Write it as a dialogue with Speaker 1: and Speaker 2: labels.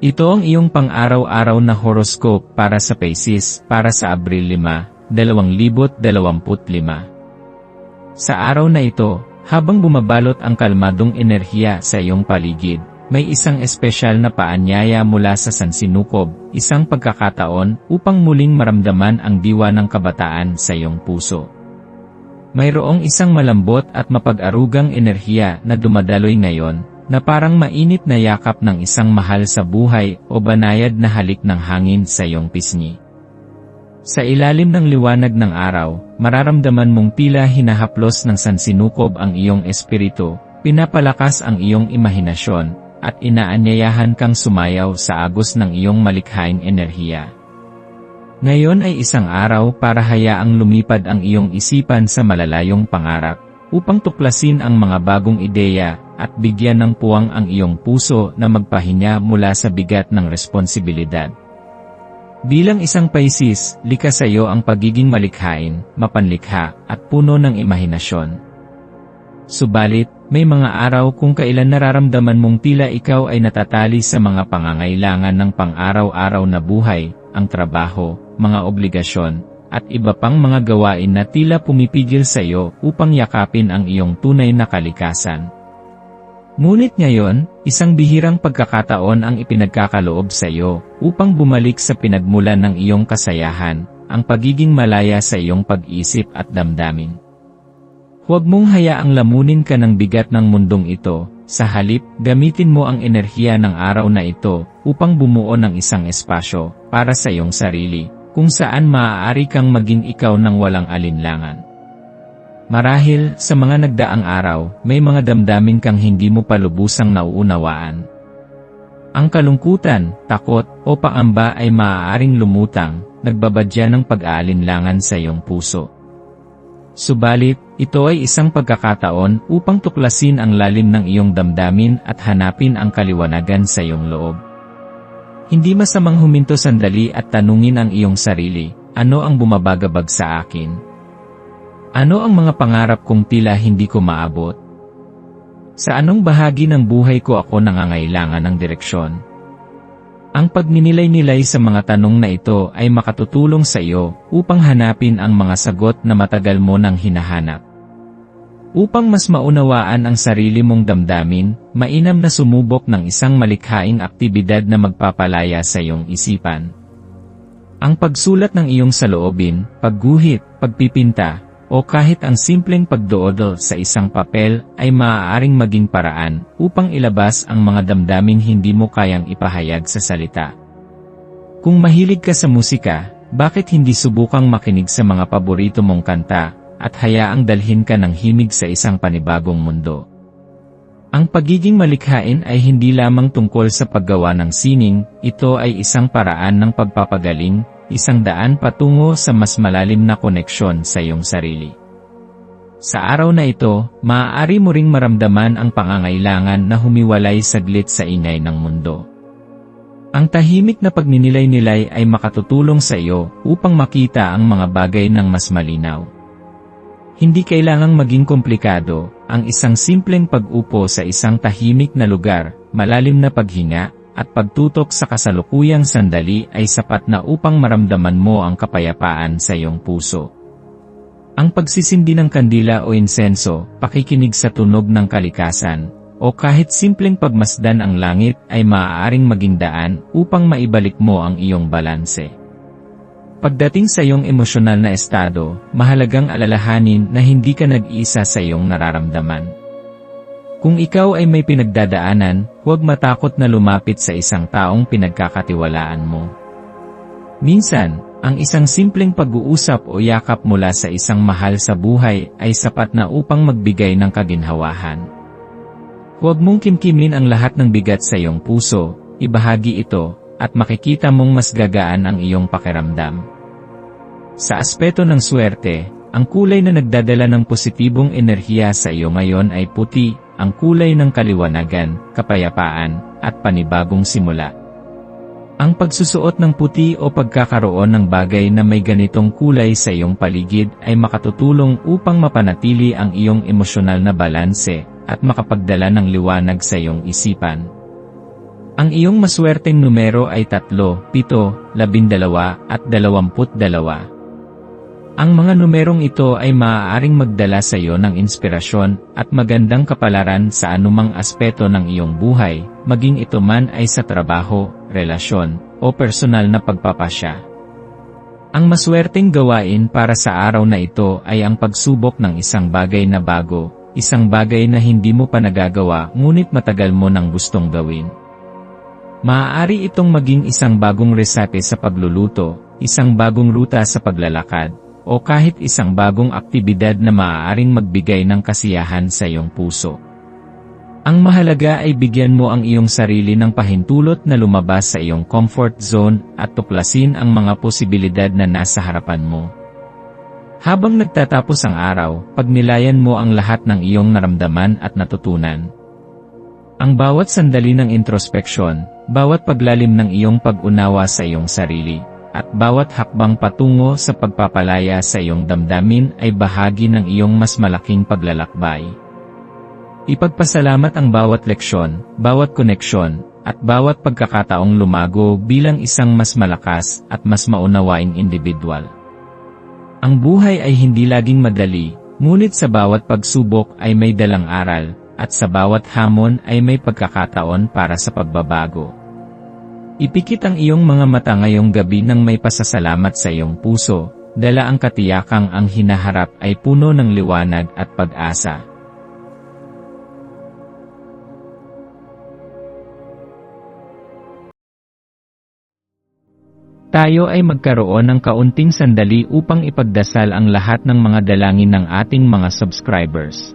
Speaker 1: Ito ang iyong pang-araw-araw na horoscope para sa Pisces para sa Abril 5, 2025. Sa araw na ito, habang bumabalot ang kalmadong enerhiya sa iyong paligid, may isang espesyal na paanyaya mula sa Sansinukob, isang pagkakataon upang muling maramdaman ang diwa ng kabataan sa iyong puso. Mayroong isang malambot at mapag-arugang enerhiya na dumadaloy ngayon, na parang mainit na yakap ng isang mahal sa buhay o banayad na halik ng hangin sa iyong pisngi. Sa ilalim ng liwanag ng araw, mararamdaman mong tila hinahaplos ng sansinukob ang iyong espiritu, pinapalakas ang iyong imahinasyon, at inaanyayahan kang sumayaw sa agos ng iyong malikhaing enerhiya. Ngayon ay isang araw para hayaang lumipad ang iyong isipan sa malalayong pangarap, upang tuklasin ang mga bagong ideya at bigyan ng puwang ang iyong puso na magpahinya mula sa bigat ng responsibilidad. Bilang isang Pisces, likas sa iyo ang pagiging malikhain, mapanlikha, at puno ng imahinasyon. Subalit, may mga araw kung kailan nararamdaman mong tila ikaw ay natatali sa mga pangangailangan ng pang-araw-araw na buhay, ang trabaho, mga obligasyon, at iba pang mga gawain na tila pumipigil sa iyo upang yakapin ang iyong tunay na kalikasan. Ngunit ngayon, isang bihirang pagkakataon ang ipinagkakaloob sa iyo upang bumalik sa pinagmulan ng iyong kasayahan, ang pagiging malaya sa iyong pag-isip at damdamin. Huwag mong hayaang lamunin ka ng bigat ng mundong ito, sa halip, gamitin mo ang enerhiya ng araw na ito upang bumuo ng isang espasyo para sa iyong sarili, kung saan maaari kang maging ikaw ng walang alinlangan. Marahil, sa mga nagdaang araw, may mga damdamin kang hindi mo palubusang nauunawaan. Ang kalungkutan, takot, o pangamba ay maaaring lumutang, nagbabadya ng pag-aalinlangan sa iyong puso. Subalit, ito ay isang pagkakataon upang tuklasin ang lalim ng iyong damdamin at hanapin ang kaliwanagan sa iyong loob. Hindi masamang huminto sandali at tanungin ang iyong sarili, ano ang bumabagabag sa akin? Ano ang mga pangarap kong tila hindi ko maabot? Sa anong bahagi ng buhay ko ako nangangailangan ng direksyon? Ang pagninilay-nilay sa mga tanong na ito ay makatutulong sa iyo upang hanapin ang mga sagot na matagal mo nang hinahanap. Upang mas maunawaan ang sarili mong damdamin, mainam na sumubok ng isang malikhaing aktibidad na magpapalaya sa iyong isipan. Ang pagsulat ng iyong saloobin, pagguhit, pagpipinta, o kahit ang simpleng pagdoodle sa isang papel ay maaaring maging paraan upang ilabas ang mga damdaming hindi mo kayang ipahayag sa salita. Kung mahilig ka sa musika, bakit hindi subukang makinig sa mga paborito mong kanta at hayaang dalhin ka ng himig sa isang panibagong mundo? Ang pagiging malikhain ay hindi lamang tungkol sa paggawa ng sining, ito ay isang paraan ng pagpapagaling, isang daan patungo sa mas malalim na koneksyon sa iyong sarili. Sa araw na ito, maaari mo ring maramdaman ang pangangailangan na humiwalay saglit sa ingay ng mundo. Ang tahimik na pagninilay-nilay ay makatutulong sa iyo upang makita ang mga bagay ng mas malinaw. Hindi kailangang maging komplikado, ang isang simpleng pag-upo sa isang tahimik na lugar, malalim na paghinga, at pagtutok sa kasalukuyang sandali ay sapat na upang maramdaman mo ang kapayapaan sa iyong puso. Ang pagsisindi ng kandila o insenso, pakikinig sa tunog ng kalikasan, o kahit simpleng pagmasdan ang langit ay maaaring maging daan upang maibalik mo ang iyong balanse. Pagdating sa iyong emosyonal na estado, mahalagang alalahanin na hindi ka nag-isa sa iyong nararamdaman. Kung ikaw ay may pinagdadaanan, huwag matakot na lumapit sa isang taong pinagkakatiwalaan mo. Minsan, ang isang simpleng pag-uusap o yakap mula sa isang mahal sa buhay ay sapat na upang magbigay ng kaginhawahan. Huwag mong kimkimin ang lahat ng bigat sa iyong puso, ibahagi ito, at makikita mong mas gagaan ang iyong pakiramdam. Sa aspeto ng swerte, ang kulay na nagdadala ng positibong enerhiya sa iyo ngayon ay puti, ang kulay ng kaliwanagan, kapayapaan, at panibagong simula. Ang pagsusuot ng puti o pagkakaroon ng bagay na may ganitong kulay sa iyong paligid ay makatutulong upang mapanatili ang iyong emosyonal na balanse at makapagdala ng liwanag sa iyong isipan. Ang iyong maswerteng numero ay 3, 7, 12 at 22. Ang mga numerong ito ay maaaring magdala sa iyo ng inspirasyon at magandang kapalaran sa anumang aspeto ng iyong buhay, maging ito man ay sa trabaho, relasyon, o personal na pagpapasya. Ang maswerteng gawain para sa araw na ito ay ang pagsubok ng isang bagay na bago, isang bagay na hindi mo pa nagagawa ngunit matagal mo nang gustong gawin. Maaari itong maging isang bagong resete sa pagluluto, isang bagong ruta sa paglalakad, o kahit isang bagong aktibidad na maaaring magbigay ng kasiyahan sa iyong puso. Ang mahalaga ay bigyan mo ang iyong sarili ng pahintulot na lumabas sa iyong comfort zone at tuklasin ang mga posibilidad na nasa harapan mo. Habang nagtatapos ang araw, pagnilayan mo ang lahat ng iyong naramdaman at natutunan. Ang bawat sandali ng introspeksyon, bawat paglalim ng iyong pag-unawa sa iyong sarili, at bawat hakbang patungo sa pagpapalaya sa iyong damdamin ay bahagi ng iyong mas malaking paglalakbay. Ipagpasalamat ang bawat leksyon, bawat koneksyon, at bawat pagkakataong lumago bilang isang mas malakas at mas maunawaing individual. Ang buhay ay hindi laging madali, ngunit sa bawat pagsubok ay may dalang aral, at sa bawat hamon ay may pagkakataon para sa pagbabago. Ipikit ang iyong mga mata ngayong gabi ng may pasasalamat sa iyong puso, dala ang katiyakang ang hinaharap ay puno ng liwanag at pag-asa. Tayo ay magkaroon ng kaunting sandali upang ipagdasal ang lahat ng mga dalangin ng ating mga subscribers,